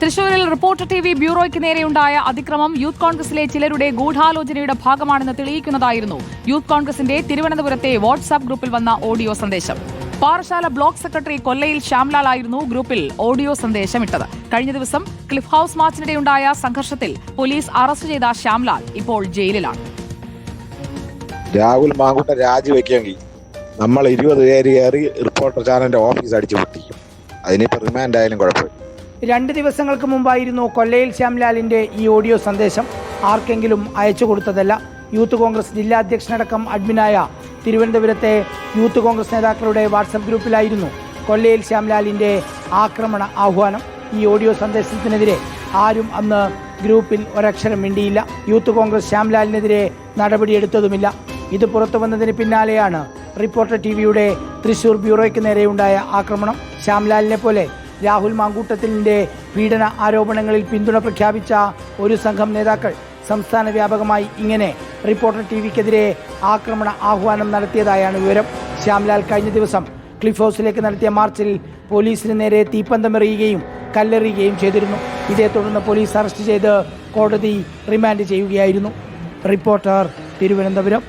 തൃശൂരിൽ reporter T V ബ്യൂറോയ്ക്ക് നേരെയുണ്ടായ അതിക്രമം യൂത്ത് കോൺഗ്രസിലെ ചിലരുടെ ഗൂഢാലോചനയുടെ ഭാഗമാണെന്ന് തെളിയിക്കുന്നതായിരുന്നു. യൂത്ത് കോൺഗ്രസിന്റെ തിരുവനന്തപുരത്തെ വാട്സാപ്പ് ഗ്രൂപ്പിൽ വന്ന ഓഡിയോ സന്ദേശം. പാറശാല ബ്ലോക്ക് സെക്രട്ടറി കൊല്ലയിൽ ശ്യാംലാൽ ആയിരുന്നു ഗ്രൂപ്പിൽ ഓഡിയോ സന്ദേശം ഇട്ടത് കഴിഞ്ഞ ദിവസം ക്ലിഫ് ഹൌസ് മാർച്ചിനിടെയുണ്ടായ സംഘർഷത്തിൽ പോലീസ് അറസ്റ്റ് ചെയ്ത ശ്യാംലാൽ ഇപ്പോൾ ജയിലിലാണ്. രാഹുൽ മാങ്കുട്ട രാജിവെക്കുമെങ്കിൽ നമ്മൾ ഇരുപത് പേര് കയറി റിപ്പോർട്ടർ ചാനലിന്റെ ഓഫീസ് അടിച്ചു പൊട്ടിക്കും. അതിനിപ്പോ റിമാൻഡ് ആയാലും കുഴപ്പമില്ല. രണ്ട് ദിവസങ്ങൾക്ക് മുമ്പായിരുന്നു കൊല്ലയിൽ ശ്യാംലാലിന്റെ ഈ ഓഡിയോ സന്ദേശം. ആർക്കെങ്കിലും അയച്ചു കൊടുത്തതല്ല. യൂത്ത് കോൺഗ്രസ് ജില്ലാ അധ്യക്ഷനടക്കം അഡ്മിനായ തിരുവനന്തപുരത്തെ യൂത്ത് കോൺഗ്രസ് നേതാക്കളുടെ വാട്സപ്പ് ഗ്രൂപ്പിലായിരുന്നു കൊല്ലയിൽ ശ്യാംലാലിന്റെ ആക്രമണ ആഹ്വാനം. ഈ ഓഡിയോ സന്ദേശത്തിനെതിരെ ആരും അന്ന് ഗ്രൂപ്പിൽ ഒരക്ഷരം മിണ്ടിയില്ല. യൂത്ത് കോൺഗ്രസ് ശ്യാംലാലിനെതിരെ നടപടിയെടുത്തതുമില്ല. ഇത് പുറത്തു വന്നതിന് പിന്നാലെയാണ് റിപ്പോർട്ടർ ടി വിയുടെ തൃശൂർ ബ്യൂറോയ്ക്ക് നേരെയുണ്ടായ ആക്രമണം. ശ്യാംലാലിനെ പോലെ രാഹുൽ മാങ്കൂട്ടത്തിലിന്റെ പീഡന ആരോപണങ്ങളിൽ പിന്തുണ പ്രഖ്യാപിച്ച ഒരു സംഘം നേതാക്കൾ സംസ്ഥാന വ്യാപകമായി ഇങ്ങനെ റിപ്പോർട്ടർ ടി വിക്കെതിരെ ആക്രമണ ആഹ്വാനം നടത്തിയതായാണ് വിവരം. ശ്യാംലാൽ കഴിഞ്ഞ ദിവസം ക്ലിഫ് ഹൗസിലേക്ക് നടത്തിയ മാർച്ചിൽ പോലീസിന് നേരെ തീപ്പന്തമെറിയുകയും കല്ലെറിയുകയും ചെയ്തിരുന്നു. ഇതേ തുടർന്ന് പോലീസ് അറസ്റ്റ് ചെയ്ത് കോടതി റിമാൻഡ് ചെയ്യുകയായിരുന്നു. റിപ്പോർട്ടർ തിരുവനന്തപുരം.